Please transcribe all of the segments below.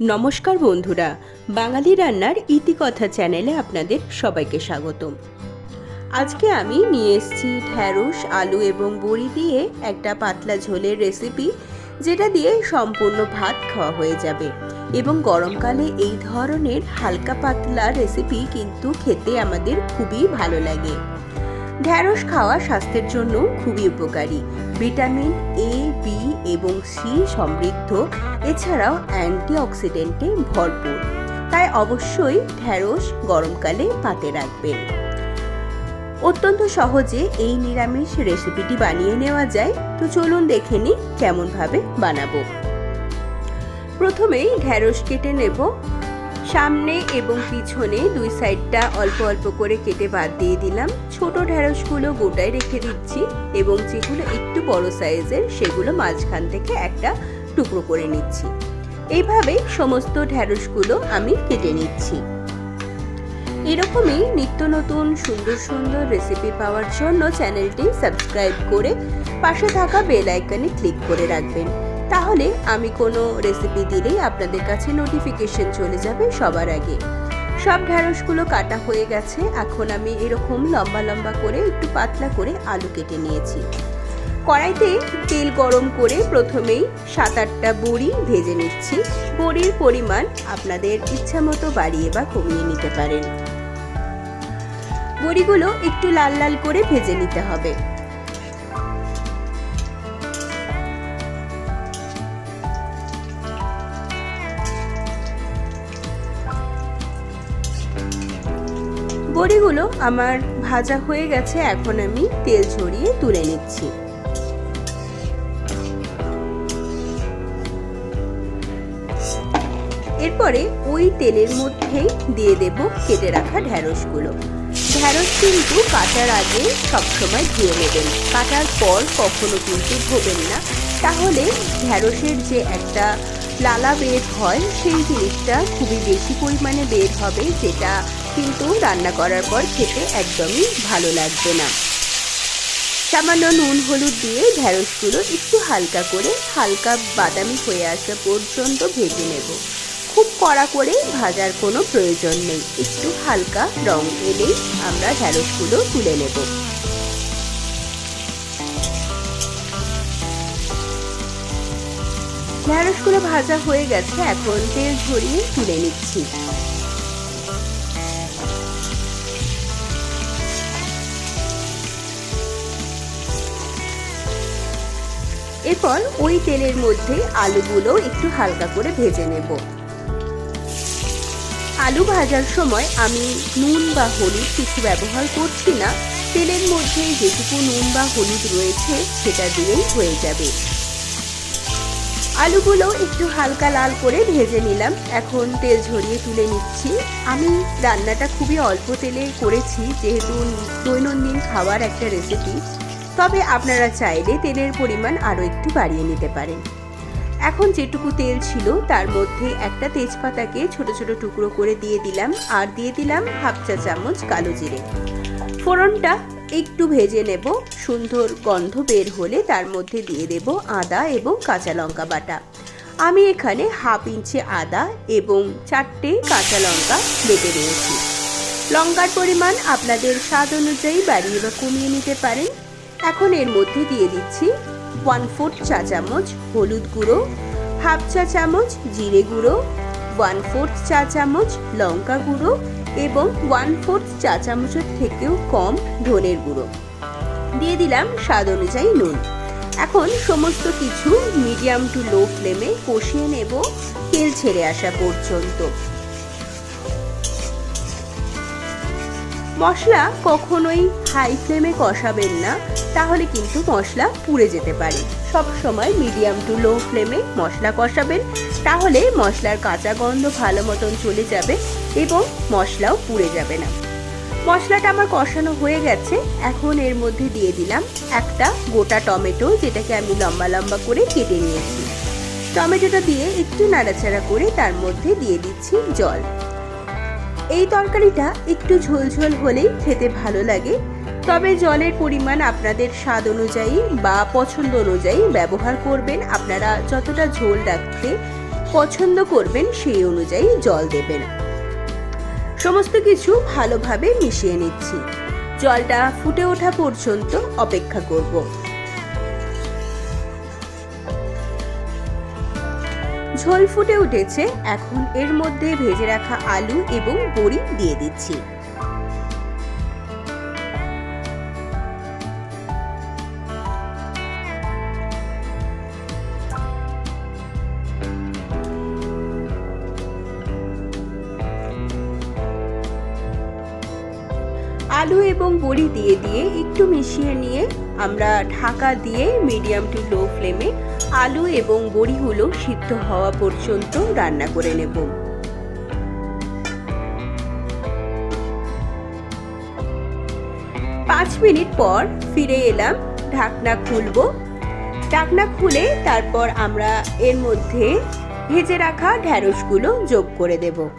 নমস্কার বন্ধুরা, বাঙালি রান্নার ইতিকথা চ্যানেলে আপনাদের সবাইকে স্বাগতম। আজকে আমি নিয়ে এসেছি ঢ্যাঁড়স, আলু এবং বড়ি দিয়ে একটা পাতলা ঝোলের রেসিপি, যেটা দিয়ে সম্পূর্ণ ভাত খাওয়া হয়ে যাবে। এবং গরমকালে এই ধরনের হালকা পাতলা রেসিপি কিন্তু খেতে আমাদের খুবই ভালো লাগে। ঢ্যাঁড়স খাওয়া স্বাস্থ্যের জন্য খুবই উপকারী। ভিটামিন এ বি এবং সি সমৃদ্ধ, এছাড়াও অ্যান্টিঅক্সিডেন্টে ভরপুর। তাই অবশ্যই ঢ্যাঁড়স গরমকালে পাতে রাখবেন। অত্যন্ত সহজে এই নিরামিষ রেসিপিটি বানিয়ে নেওয়া যায়। তো চলুন দেখে নিই কেমনভাবে বানাবো। প্রথমেই ঢ্যাঁড়স কেটে নেব। সামনে এবং পিছনে দুই সাইডটা অল্প অল্প করে কেটে বাদ দিয়ে দিলাম। ছোট ঢ্যাঁড়সগুলো গোটায় রেখে দিচ্ছি এবং যেগুলো একটু বড় সাইজের সেগুলো মাঝখান থেকে একটা টুকরো করে নিচ্ছি। এইভাবে সমস্ত ঢ্যাঁড়সগুলো আমি কেটে নিচ্ছি। এরকমই নিত্য নতুন সুন্দর সুন্দর রেসিপি পাওয়ার জন্য চ্যানেলটি সাবস্ক্রাইব করে পাশে থাকা বেল আইকনে ক্লিক করে রাখবেন। তাহলে আমি কোনো রেসিপি দিলেই আপনাদের কাছে নোটিফিকেশন চলে যাবে সবার আগে। সব ঢ্যাঁড়সগুলো কাটা হয়ে গেছে, এখন আমি এরকম লম্বা লম্বা করে একটু পাতলা করে আলু কেটে নিয়েছি। কড়াইতে তেল গরম করে প্রথমেই সাত আটটা বড়ি ভেজে নিচ্ছি। বড়ির পরিমাণ আপনাদের ইচ্ছা মতো বাড়িয়ে বা কমিয়ে নিতে পারেন। বড়িগুলো একটু লাল লাল করে ভেজে নিতে হবে। বড়িগুলো আমার ভাজা হয়ে গেছে, এখন আমি তেল ছড়িয়ে তুলে নিচ্ছি। এরপরে ওই তেলের মধ্যেই দিয়ে দেব কেটে রাখা ঢ্যাঁড়সগুলো ঢ্যাঁড়স কিন্তু কাটার আগে সবসময় ধুয়ে নেবেন। কাটার পর কখনো কিন্তু ধোবেন না। তাহলে ঢ্যাঁড়সের যে একটা লালা বের হয়, সেই জিনিসটা খুবই বেশি পরিমাণে বের হবে, যেটা কিন্তু রান্না করার পর খেতে একদমই ভালো লাগবে না। সামান্য নুন, হলুদ দিয়ে ঢ্যাঁড়সগুলো একটু হালকা করে, হালকা বাদামি হয়ে আসা পর্যন্ত ভেজে নেব। খুব কড়া করে ভাজার কোনো প্রয়োজন নেই। একটু হালকা রং এলেই আমরা ঢ্যাঁড়সগুলো তুলে নেব। ঢ্যাঁড়সগুলো ভাজা হয়ে গেছে, এখন তেল ঝরিয়ে তুলে নিচ্ছি। এরপর ওই তেলের মধ্যে আলুগুলো একটু হালকা করে ভেজে নেব। আলু ভাজার সময় আমি নুন বা হলুদ কিছু ব্যবহার করছি না। তেলের মধ্যে যেটুকু নুন বা হলুদ রয়েছে, সেটা দিয়েই হয়ে যাবে। আলুগুলো একটু হালকা লাল করে ভেজে নিলাম। এখন তেল ঝরিয়ে তুলে নিচ্ছি। আমি রান্নাটা খুবই অল্প তেলে করেছি, যেহেতু দৈনন্দিন খাওয়ার একটা রেসিপি তবে আপনারা চাইলে তেলের পরিমাণ আরও একটু বাড়িয়ে নিতে পারেন। এখন যেটুকু তেল ছিল, তার মধ্যে একটা তেজপাতাকে ছোট ছোট টুকরো করে দিয়ে দিলাম আর দিয়ে দিলাম হাফ চা চামচ কালো জিরে। ফোড়নটা একটু ভেজে নেব, সুন্দর গন্ধ বের হলে তার মধ্যে দিয়ে দেব আদা এবং কাঁচা লঙ্কা বাটা। আমি এখানে হাফ ইঞ্চি আদা এবং চারটে কাঁচা লঙ্কা বেটে নিয়েছি। লঙ্কার পরিমাণ আপনাদের স্বাদ অনুযায়ী বাড়িয়ে বা কমিয়ে নিতে পারেন। এখন এর মধ্যে দিয়ে দিচ্ছি ওয়ান ফোর্থ চা চামচ হলুদ গুঁড়ো হাফ চা চামচ জিরে গুঁড়ো ওয়ান ফোর্থ চা চামচ লঙ্কা গুঁড়ো এবং ওয়ান ফোর্থ চা চামচের থেকেও কম ধনের গুঁড়ো। দিয়ে দিলাম স্বাদ অনুযায়ী নুন। এখন সমস্ত কিছু মিডিয়াম টু লো ফ্লেমে কষিয়ে নেব তেল ছেড়ে আসা পর্যন্ত। মশলা কখনোই হাই ফ্লেমে কষাবেন না, তাহলে কিন্তু মশলা পুড়ে যেতে পারে। সব সময় মিডিয়াম টু লো ফ্লেমে মশলা কষাবেন, তাহলে মশলার কাঁচা গন্ধ ভালো মতন চলে যাবে এবং মশলাও পুড়ে যাবে না। মশলাটা আমার কষানো হয়ে গেছে, এখন এর মধ্যে দিয়ে দিলাম একটা গোটা টমেটো, যেটাকে আমি লম্বা লম্বা করে কেটে নিয়েছি। টমেটোটা দিয়ে একটু নাড়াচাড়া করে তার মধ্যে দিয়ে দিচ্ছি জল। এই তরকারিটা একটু ঝোলঝোল হলেই খেতে ভালো লাগে। তবে জলের পরিমাণ আপনাদের স্বাদ অনুযায়ী বা পছন্দ অনুযায়ী ব্যবহার করবেন। আপনারা যতটা ঝোল রাখতে পছন্দ করবেন সেই অনুযায়ী জল দেবেন। সমস্ত কিছু ভালোভাবে মিশিয়ে নিচ্ছি। জলটা ফুটে ওঠা পর্যন্ত অপেক্ষা করব। ঝোল ফুটে উঠেছে, এখন এর মধ্যে ভেজে রাখা আলু এবং বড়ি দিয়ে দিচ্ছি। আলু এবং বড়ি দিয়ে দিয়ে একটু মিশিয়ে নিয়ে আমরা ঢাকা দিয়ে মিডিয়াম টু লো ফ্লেমে আলু এবং বড়িগুলো সিদ্ধ হওয়া পর্যন্ত রান্না করে নেব। পাঁচ মিনিট পর ফিরে এলাম, ঢাকনা খুলবো। ঢাকনা খুলে তারপর আমরা এর মধ্যে ভেজে রাখা ঢ্যাঁড়সগুলো যোগ করে দেবো।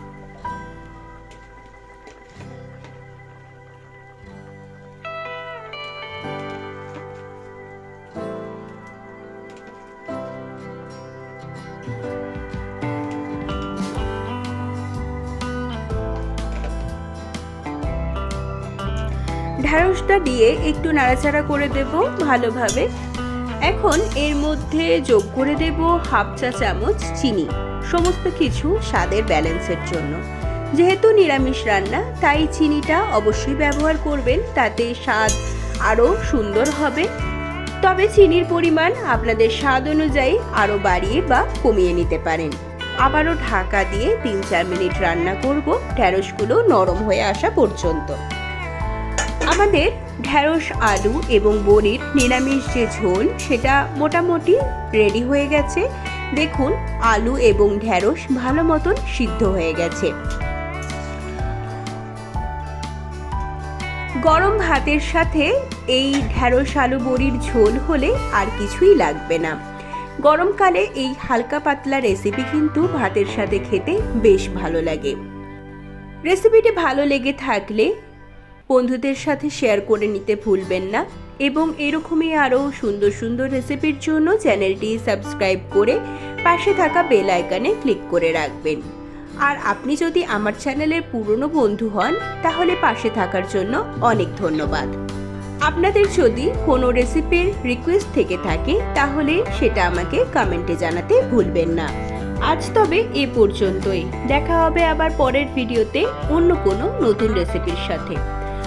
ঢ্যাঁড়সটা দিয়ে একটু নাড়াচাড়া করে দেব ভালোভাবে। এখন এর মধ্যে যোগ করে দেব হাফ চা চামচ চিনি, সমস্ত কিছু স্বাদের ব্যালেন্সের জন্য। যেহেতু নিরামিষ রান্না, তাই চিনিটা অবশ্যই ব্যবহার করবেন, তাতে স্বাদ আরও সুন্দর হবে। তবে চিনির পরিমাণ আপনাদের স্বাদ অনুযায়ী আরও বাড়িয়ে বা কমিয়ে নিতে পারেন। আবারও ঢাকা দিয়ে তিন চার মিনিট রান্না করব ঢ্যাঁড়সগুলো নরম হয়ে আসা পর্যন্ত। আমাদের ঢ্যাঁড়স আলু এবং বড়ির নিরামিষ যে ঝোল, সেটা মোটামুটি রেডি হয়ে গেছে। দেখুন, আলু এবং ঢ্যাঁড়স ভালো মতন সিদ্ধ হয়ে গেছে। গরম ভাতের সাথে এই ঢ্যাঁড়স আলু বড়ির ঝোল হলে আর কিছুই লাগবে না। গরমকালে এই হালকা পাতলা রেসিপি কিন্তু ভাতের সাথে খেতে বেশ ভালো লাগে। রেসিপিটি ভালো লেগে থাকলে বন্ধুদের সাথে শেয়ার করে নিতে ভুলবেন না এবং এরকমই আরও সুন্দর সুন্দর রেসিপির জন্য চ্যানেলটি সাবস্ক্রাইব করে পাশে থাকা বেল আইকনে ক্লিক করে রাখবেন। আর আপনি যদি আমার চ্যানেলের পুরনো বন্ধু হন, তাহলে পাশে থাকার জন্য অনেক ধন্যবাদ। আপনাদের যদি কোনো রেসিপির রিকোয়েস্ট থেকে থাকে, তাহলে সেটা আমাকে কমেন্টে জানাতে ভুলবেন না। আজ তবে এ পর্যন্তই। দেখা হবে আবার পরের ভিডিওতে অন্য কোনো নতুন রেসিপির সাথে।